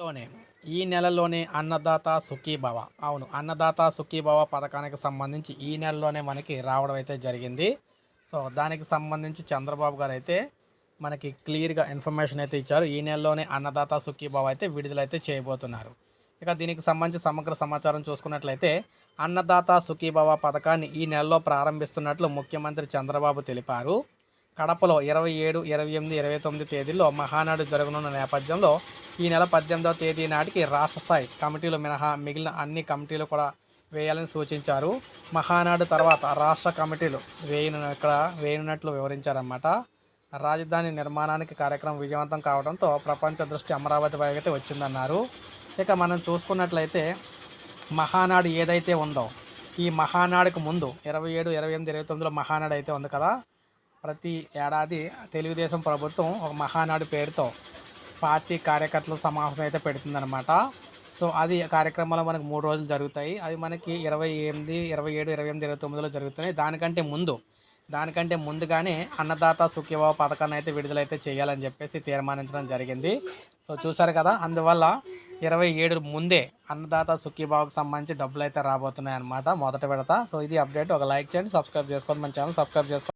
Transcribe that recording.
లోనే ఈ నెలలోనే అన్నదాత సుఖీభవ. అవును అన్నదాత సుఖీభవ పథకానికి సంబంధించి ఈ నెలలోనే మనకి రావడం అయితే జరిగింది. సో దానికి సంబంధించి చంద్రబాబు గారు అయితే మనకి క్లియర్గా ఇన్ఫర్మేషన్ అయితే ఇచ్చారు. ఈ నెలలోనే అన్నదాత సుఖీభవ అయితే విడుదలైతే చేయబోతున్నారు. ఇక దీనికి సంబంధించి సమగ్ర సమాచారం చూసుకున్నట్లయితే అన్నదాత సుఖీభవ పథకాన్ని ఈ నెలలో ప్రారంభిస్తున్నట్లు ముఖ్యమంత్రి చంద్రబాబు తెలిపారు. కడపలో ఇరవై ఏడు ఇరవై ఎనిమిది ఇరవై తొమ్మిది తేదీల్లో మహానాడు జరగనున్న నేపథ్యంలో ఈ నెల పద్దెనిమిదవ తేదీ నాటికి రాష్ట్ర స్థాయి కమిటీలు మినహా మిగిలిన అన్ని కమిటీలు కూడా వేయాలని సూచించారు. మహానాడు తర్వాత రాష్ట్ర కమిటీలు వేయను ఇక్కడ వేయనున్నట్లు వివరించారన్నమాట. రాజధాని నిర్మాణానికి కార్యక్రమం విజయవంతం కావడంతో ప్రపంచ దృష్టి అమరావతి వైపు అయితే వచ్చిందన్నారు. ఇక మనం చూసుకున్నట్లయితే మహానాడు ఏదైతే ఉందో ఈ మహానాడుకు ముందు ఇరవై ఏడు ఇరవై ఎనిమిది ఇరవై తొమ్మిదిలో మహానాడు అయితే ఉంది కదా. ప్రతి ఏడాది తెలుగుదేశం ప్రభుత్వం ఒక మహానాడు పేరుతో పార్టీ కార్యకర్తల సమావేశం అయితే పెడుతుందన్నమాట. సో అది కార్యక్రమాలు మనకు మూడు రోజులు జరుగుతాయి. అది మనకి ఇరవై ఎనిమిది ఇరవై ఏడు ఇరవై ఎనిమిది ఇరవై తొమ్మిదిలో జరుగుతున్నాయి. దానికంటే ముందు దానికంటే ముందుగానే అన్నదాత సుఖ్యభావ పథకాన్ని అయితే విడుదలైతే చేయాలని చెప్పేసి తీర్మానించడం జరిగింది. సో చూసారు కదా అందువల్ల ఇరవై ఏడు ముందే అన్నదాత సుఖీభావకు సంబంధించి డబ్బులు అయితే రాబోతున్నాయి అనమాట మొదట విడత. సో ఇది అప్డేట్. ఒక లైక్ చేయండి సబ్స్క్రైబ్ చేసుకోండి మన ఛానల్ సబ్స్క్రైబ్ చేసుకోండి.